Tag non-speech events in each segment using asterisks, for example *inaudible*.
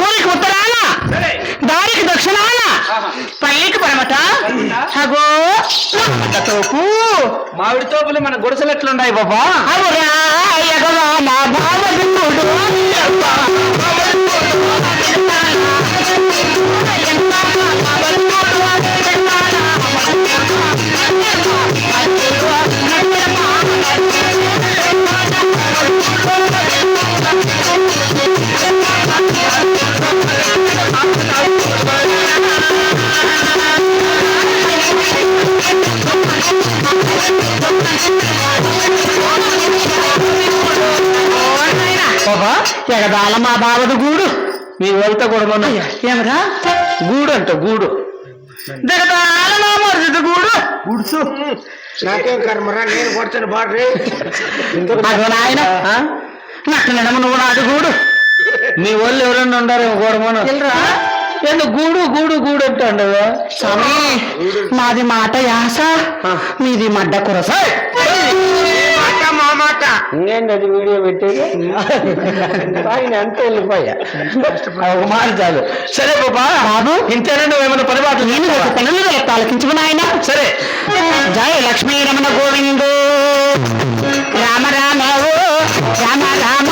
ఊరికి ఉత్తరాన దారికి దక్షిణాన పల్లికి పరమట అగో తోపు. మామిడి తోపులు మన గుడిసెలు ఎట్లున్నాయి బాబా? అవురా ఎగవా నా భావదుడు బాబా ఎగదాల మా బావదు గూడు. మీ వెళ్తే కూడా మన ఏమరా? గూడు అంట గూడు. మా మరుదు గూడు. గుడుసు. నాకేం కర్మరా నేను కొడుతున్న బాడ్రి అగో నాయన. నట్టు నడమ నువ్వు నాది గూడు. మీ వాళ్ళు ఎవరైనా ఉండారేమో గోడమను ఎందుకు గూడు గూడు గూడు అంటాడు స్వామి మాది మాట యాస మీది మడ్డ కురస. మాట. ఇంకేంటి అది వీడియో పెట్టేది? ఆయన అంత వెళ్ళిపోయా. ఒక మాట చాలు. సరే బాబా బాబు. ఇంతేనా నువ్వు ఏమైనా పని నేను ఒక పిల్లలు తాలకించు నాయన సరే. జయ లక్ష్మీ రమణ గోవిందో. రామ రామ ఓ రామ రామ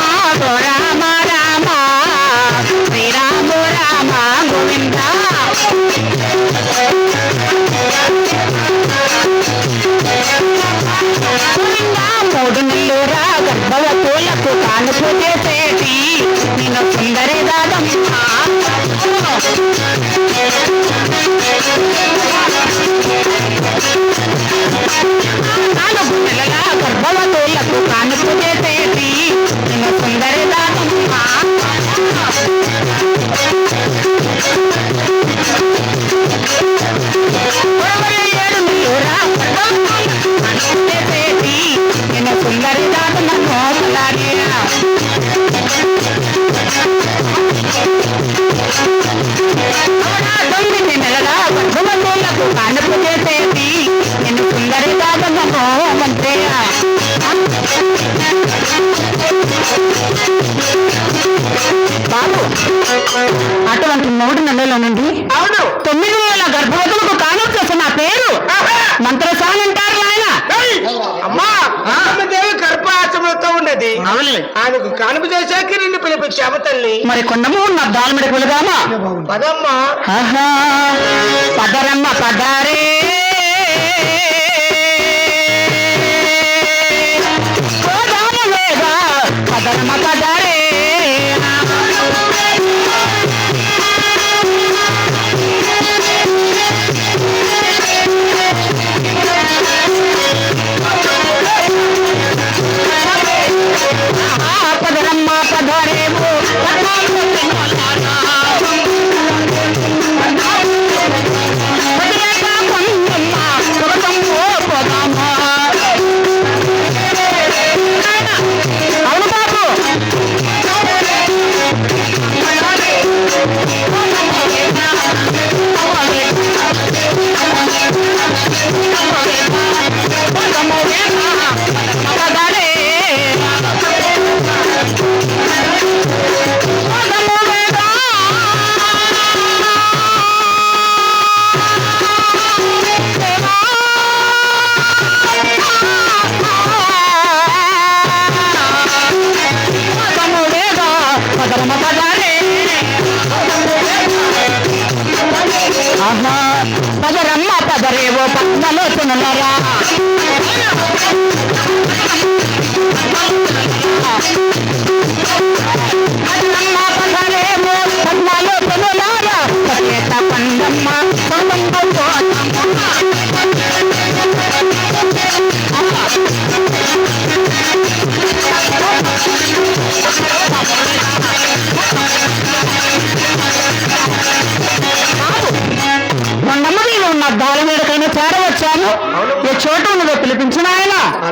అటువంటి మూడు నెలల నుండి అవును. తొమ్మిది నెలల గర్భవతులకు కానుపు చేసిన నా పేరు? మంత్రసాని అంటారు ఆయన అమ్మా దేవి గర్భాచములతో ఉన్నది. అవునులే ఆయనకు కానుక చేశాక నిన్ను పిలిపించాము తల్లి. మరి కొండము నా దాల్మిడి కొలుగామా పదమ్మా. ఆహా. పదరమ్మ పదారే. పదరేవో తినలరా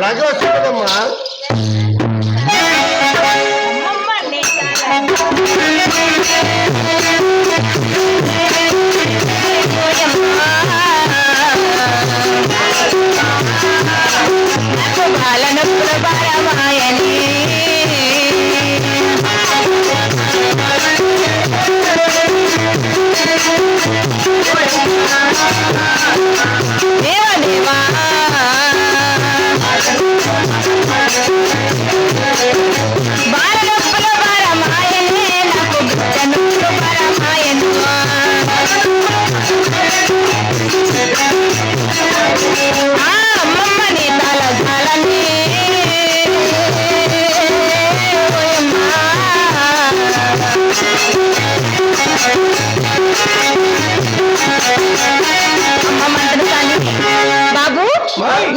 అలాగే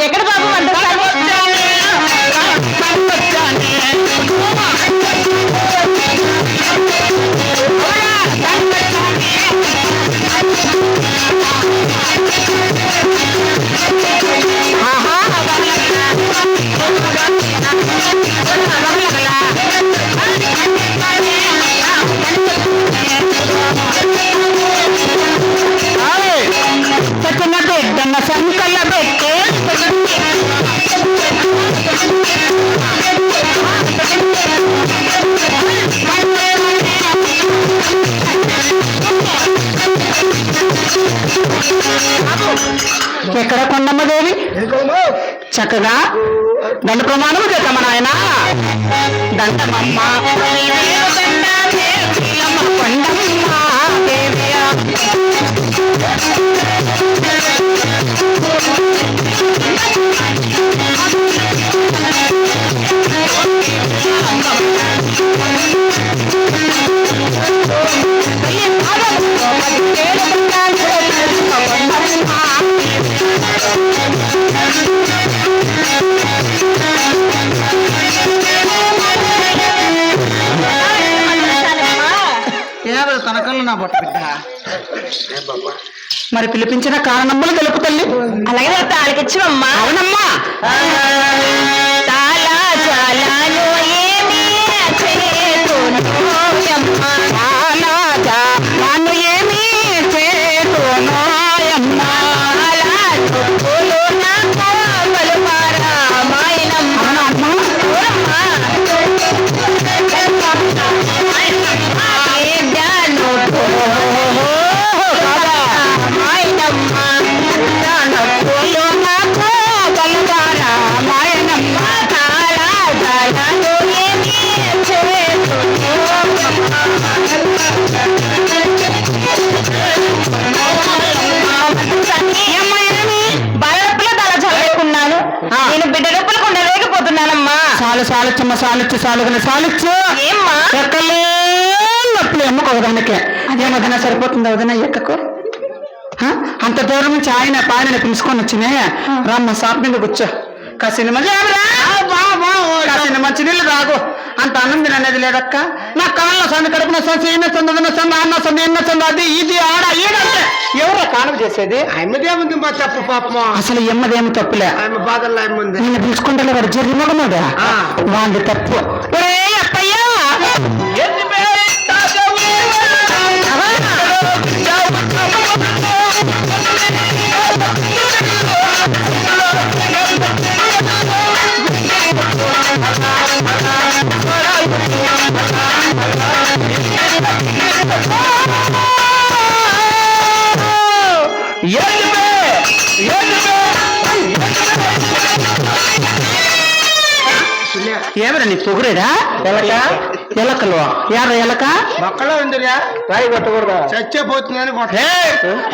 ఎక్కడ కొండమ్మదేవి చక్కగా దండ ప్రమాణము చేద్దామ నాయన? దండమమ్మ కొండమ్మ మరి పిలిపించిన కారణములు తెలుపు తల్లి. అలాగే తాళకిచ్చివమ్మా. అవునమ్మా. సాలుచ్చమ్మ సాలుచ్చు సాలుగులు సాలుచ్చు. ఏమ్మా? ఎక్కలే నొప్పులు ఎమ్మకు ఒకదానికే అదే. వదిన సరిపోతుంది వదిన ఎక్కకు? హ? అంత దూరం నుంచి ఆయన పాయనని పిలుచుకొని వచ్చినే రామ్మ సాప్ మీద కూర్చో. కాసిన కాసిన మంచి నీళ్ళు రాగు అంత అన్నం తిననేది లేదక్క. నా కాళ్ళ సంది కడుపున సంది ఇన్న సంది అదిన సంది అన్న సంది ఇన్న సంది అది ఇది ఆడ ఈడంటే ఎవరు కానుక చేసేది? ఆమెదేముంది మా తప్పు పాపమా అసలు ఎమ్మదేమి తప్పులే? ఆమె బాధల్లో ఆమె ఉంది. నిన్ను పిలుచుకుంటే వాడు ఆ. వాడి తప్పు. ఒరే పొగురేడా ఎలక? ఎలకలు. యార ఎలక? మొక్కలో ఉందిరా. రాయి కొట్టకూడదా? చచ్చిపోతుందని కొట్ట. ఏ,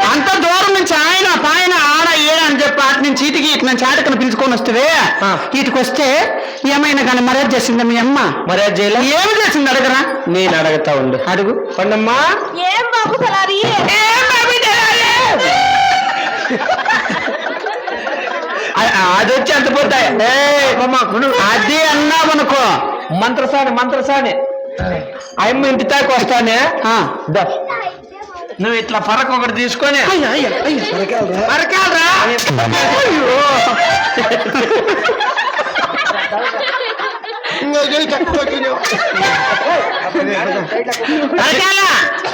అంత దూరం నుంచి ఆయన పాయన ఆడ ఏడ అని చెప్పి అటు నుంచి ఇటుకి ఇటు నుంచి ఆటకను పిలుచుకొని వస్తుంది ఆ. ఇటుకు వస్తే ఏమైనా కానీ మర్యాద చేసిందా మీ అమ్మ? మర్యాద చేయలే. ఏమి చేసింది అడగరా? నేను అడగతా ఉండు. అడుగు. పండమ్మా. ఏం బాబు సలారి అ- *laughs* అది వచ్చి అంత పోతాయి? అది అన్నామనుకో. మంత్రసాని మంత్రసాని. అమ్మ ఇంటి దాకా వస్తానే. నువ్వు ఇట్లా పరకు ఒకటి తీసుకొని. మరకాలరా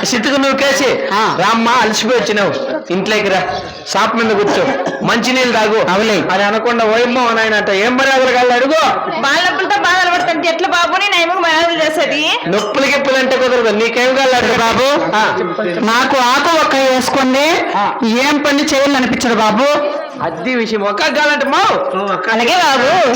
సిట్టుకు నువ్వు కేసి. ఆ. రామ్మ అలసిపోయి వచ్చినావు. ఇంట్లోకి రా. షాప్ మీద కూర్చో. మంచి నీళ్ళు తాగు. అవులే. అని అనకుండా ఓయమ్మ నాయన అంట. ఏం మర్యాదలు కాళ్ళు అడుగు. బాల నొప్పులతో బాధలు పడుతుంటే ఎట్లా బాబు? నేను ఏమో మర్యాద చేసేది? నొప్పులు గిప్పులు అంటే కుదరదు. నీకేం అడుగు. బాబు. ఆ. నాకు ఆకు ఒక్క వేసుకుంది ఏం పని చేయాలనిపించదు బాబు. అద్దీ విషయం. ఒక్క కాలంటే మావు. అలాగే బాబు.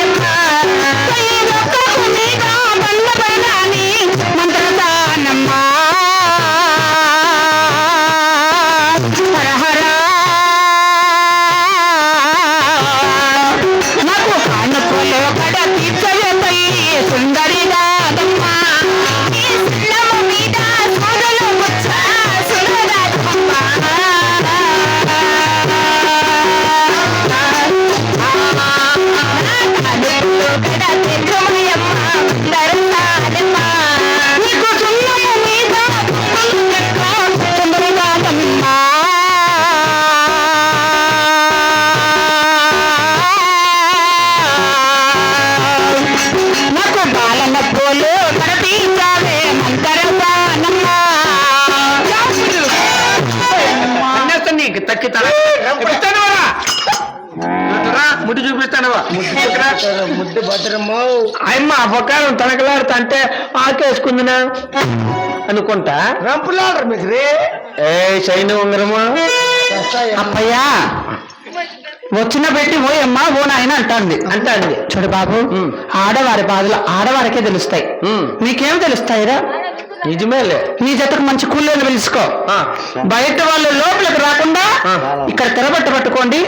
ముద్దు భద్రమ్మో అమ్మ అంటే ఆకేసుకుందినా? అనుకుంటా? రంపులాడరు మీకు రే. ఏ శైన ఉంగరమా. అప్పయ్యా వచ్చిన పెట్టి ఓయమ్మా ఓ నాయన అంటాంది. అంటే అంది చూడు బాబు ఆడవారి బాధలు ఆడవారికే తెలుస్తాయి. నీకేం తెలుస్తాయిరా? నిజమేలే. నీ జతకు మంచి కూలీలు పిలుచుకో బయట వాళ్ళు లోపలికి రాకుండా. ఇక్కడ తెరబట్ట పట్టుకోండి.